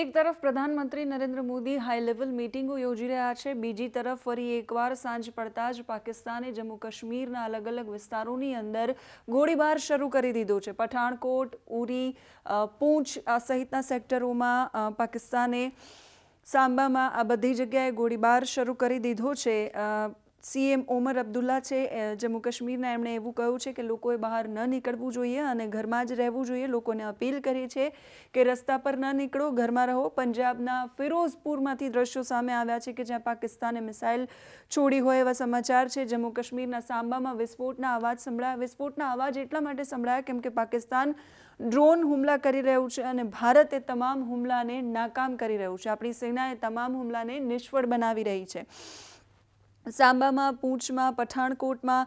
એક તરફ પ્રધાનમંત્રી નરેન્દ્ર મોદી હાઈ લેવલ મીટિંગો યોજી રહ્યા છે. બીજી તરફ ફરી એકવાર સાંજ પડતા જ પાકિસ્તાને જમ્મુ કાશ્મીરના અલગ અલગ વિસ્તારોની અંદર ગોળીબાર શરૂ કરી દીધો છે. પઠાણકોટ, ઉરી પૂંછ આ સહિતના સેક્ટરોમાં પાકિસ્તાને સાંબામાં આ બધી જગ્યાએ ગોળીબાર શરૂ કરી દીધો છે. સીએમ ઓમર અબ્દુલ્લા છે જમ્મુ કાશ્મીરના એમણે એવું કહ્યું છે કે લોકોએ બહાર ન નીકળવું જોઈએ અને ઘરમાં જ રહેવું જોઈએ. લોકોને અપીલ કરી છે કે રસ્તા પર ન નીકળો, ઘરમાં રહો. પંજાબના ફિરોઝપુરમાંથી દ્રશ્યો સામે આવ્યા છે કે જ્યાં પાકિસ્તાને મિસાઇલ છોડી હોય એવા સમાચાર છે. જમ્મુ કાશ્મીરના સાંબામાં વિસ્ફોટના અવાજ સંભળાયા, વિસ્ફોટના અવાજ એટલા માટે સંભળાયા કેમ કે પાકિસ્તાન ડ્રોન હુમલા કરી રહ્યું છે અને ભારત એ તમામ હુમલાને નાકામ કરી રહ્યું છે. આપણી સેના એ તમામ હુમલાને નિષ્ફળ બનાવી રહી છે. સાંબામાં, પૂંછમાં, પઠાણકોટમાં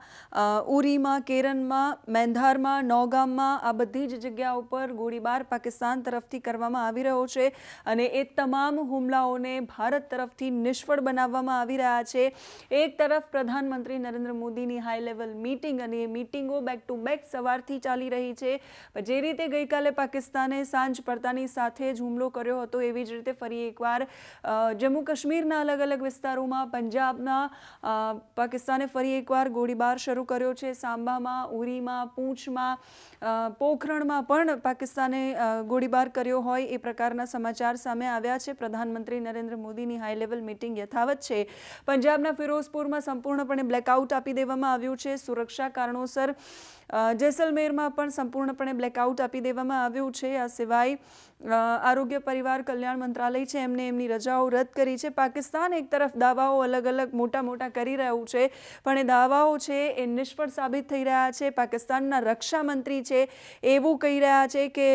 ઉરીમાં, કેરનમાં, મેંધારમાં, નૌગામમાં આ બધી જ જગ્યાઓ પર ગોળીબાર પાકિસ્તાન તરફથી કરવામાં આવી રહ્યો છે અને એ તમામ હુમલાઓને ભારત તરફથી નિષ્ફળ બનાવવામાં આવી રહ્યા છે. એક તરફ પ્રધાનમંત્રી નરેન્દ્ર મોદીની હાઈ લેવલ મીટિંગ અને એ મીટિંગો બેક ટુ બેક સવારથી ચાલી રહી છે. જે રીતે ગઈકાલે પાકિસ્તાને સાંજ પડતાની સાથે જ હુમલો કર્યો હતો એવી જ રીતે ફરી એકવાર જમ્મુ કાશ્મીરના અલગ અલગ વિસ્તારોમાં, પંજાબના પાકિસ્તાને ફરી એકવાર ગોળીબાર શરૂ કર્યો છે. સાંબામાં, ઉરીમાં, પૂંછમાં પોખરણમાં પણ પાકિસ્તાને ગોળીબાર કર્યો હોય એ પ્રકારના સમાચાર સામે આવ્યા છે. પ્રધાનમંત્રી નરેન્દ્ર મોદીની હાઈ લેવલ મિટિંગ યથાવત છે. પંજાબના ફિરોઝપુરમાં સંપૂર્ણપણે બ્લેકઆઉટ આપી દેવામાં આવ્યું છે. સુરક્ષા કારણોસર જેસલમેરમાં પણ સંપૂર્ણપણે બ્લેકઆઉટ આપી દેવામાં આવ્યું છે. આ સિવાય આરોગ્ય પરિવાર કલ્યાણ મંત્રાલય છે, એમને એમની રજાઓ રદ કરી છે. પાકિસ્તાન એક તરફ દાવાઓ અલગ અલગ મોટા મોટા કરી રહ્યું છે, પણ એ દાવાઓ છે એ નિષ્ફળ સાબિત થઈ રહ્યા છે. પાકિસ્તાનના રક્ષામંત્રી છે, એવું કહી રહ્યા છે કે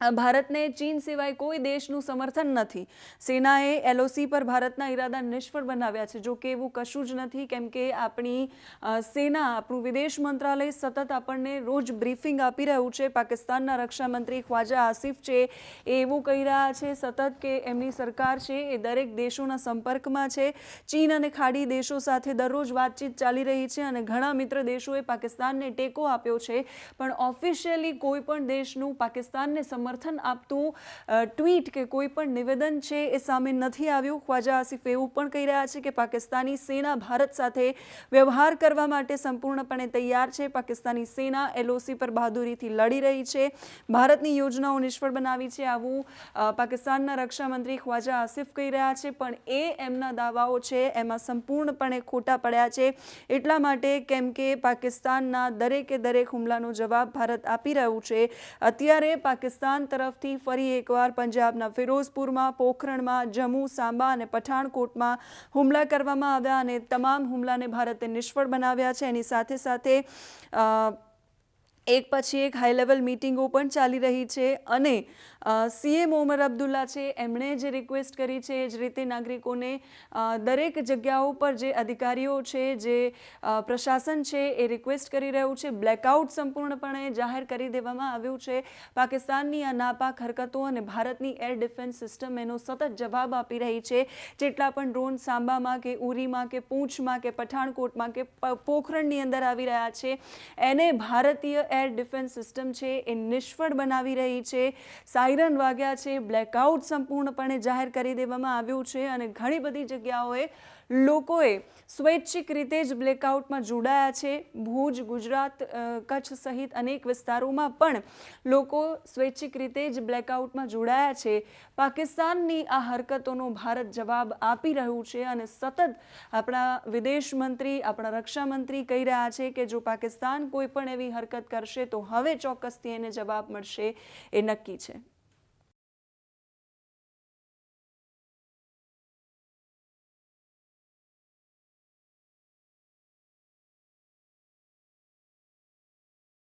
ભારતને ચીન સિવાય કોઈ દેશનું સમર્થન નથી. સેનાએ એલઓસી પર ભારતના ઈરાદા નિષ્ફળ બનાવ્યા છે. જો કે એવું કશું જ નથી, કેમ કે આપણી સેના, આપણું વિદેશ મંત્રાલય સતત આપણને રોજ બ્રીફિંગ આપી રહ્યું છે. પાકિસ્તાનના રક્ષામંત્રી ખ્વાજા આસિફ છે, એ એવું કહી રહ્યા છે, સતત કે એમની સરકાર છે, એ દરેક દેશોના સંપર્કમાં છે. ચીન અને ખાડી દેશો સાથે દરરોજ વાતચીત ચાલી રહી છે અને ઘણા મિત્ર દેશોએ પાકિસ્તાનને ટેકો આપ્યો છે. પણ ઓફિશિયલી કોઈ પણ દેશનું પાકિસ્તાનને સમર્થન આપતું અ, ટ્વીટ કે કોઈ પણ નિવેદન છે એ સામે નથી આવ્યું. ખ્વાજા આસિફ એવું પણ કહી રહ્યા છે કે પાકિસ્તાની સેના ભારત સાથે વ્યવહાર કરવા માટે સંપૂર્ણપણે તૈયાર છે. પાકિસ્તાની સેના એલઓસી પર બહાદુરીથી લડી રહી છે. ભારતની યોજનાઓ નિષ્ફળ બનાવી છે આવું પાકિસ્તાનના રક્ષામંત્રી ખ્વાજા આસિફ કહી રહ્યા છે. પણ એ એમના દાવાઓ છે એમાં સંપૂર્ણપણે ખોટા પડ્યા છે. એટલા માટે કેમ કે પાકિસ્તાનના દરેકે દરેક હુમલાનો જવાબ ભારત આપી રહ્યું છે. અત્યારે પાકિસ્તાન તરફથી ફરી એકવાર પંજાબના ફિરોઝપુરમાં પોખરણમાં જમ્મુ સાંબા અને પઠાણકોટમાં હુમલા કરવામાં આવ્યા અને તમામ હુમલાને ભારતે નિષ્ફળ બનાવ્યા છે. એની સાથે સાથે અ, એક પછી એક હાઈ લેવલ મીટિંગો પણ ચાલી રહી છે અને સીએમ ઓમર અબ્દુલ્લા છે, એમણે જે રિક્વેસ્ટ કરી છે એ જ રીતે નાગરિકોને દરેક જગ્યાઓ પર જે અધિકારીઓ છે, જે પ્રશાસન છે એ રિક્વેસ્ટ કરી રહ્યું છે. બ્લેકઆઉટ સંપૂર્ણપણે જાહેર કરી દેવામાં આવ્યું છે. પાકિસ્તાનની આ નાપાક હરકતો અને ભારતની એર ડિફેન્સ સિસ્ટમ એનો સતત જવાબ આપી રહી છે. જેટલા પણ ડ્રોન સાંબામાં કે ઉરીમાં કે પૂંછમાં કે પઠાણકોટમાં કે પોખરણની અંદર આવી રહ્યા છે, એને ભારતીય એર ડિફેન્સ સિસ્ટમ છે, એ નિષ્ફળ બનાવી રહી છે. સાયરન વાગ્યા છે, બ્લેકઆઉટ સંપૂર્ણપણે જાહેર કરી દેવામાં આવ્યું છે અને ઘણી બધી જગ્યાઓએ લોકોએ સ્વૈચ્છિક રીતે જ બ્લેકઆઉટમાં જોડાયા છે. ભુજ, ગુજરાત કચ્છ સહિત અનેક વિસ્તારોમાં પણ લોકો સ્વૈચ્છિક રીતે જ બ્લેકઆઉટમાં જોડાયા છે. પાકિસ્તાનની આ હરકતોનો ભારત જવાબ આપી રહ્યું છે અને સતત આપણા વિદેશ મંત્રી, આપણા રક્ષામંત્રી કહી રહ્યા છે કે જો પાકિસ્તાન કોઈ પણ એવી હરકત કરશે તો હવે ચોક્કસથી એને જવાબ મળશે એ નક્કી છે.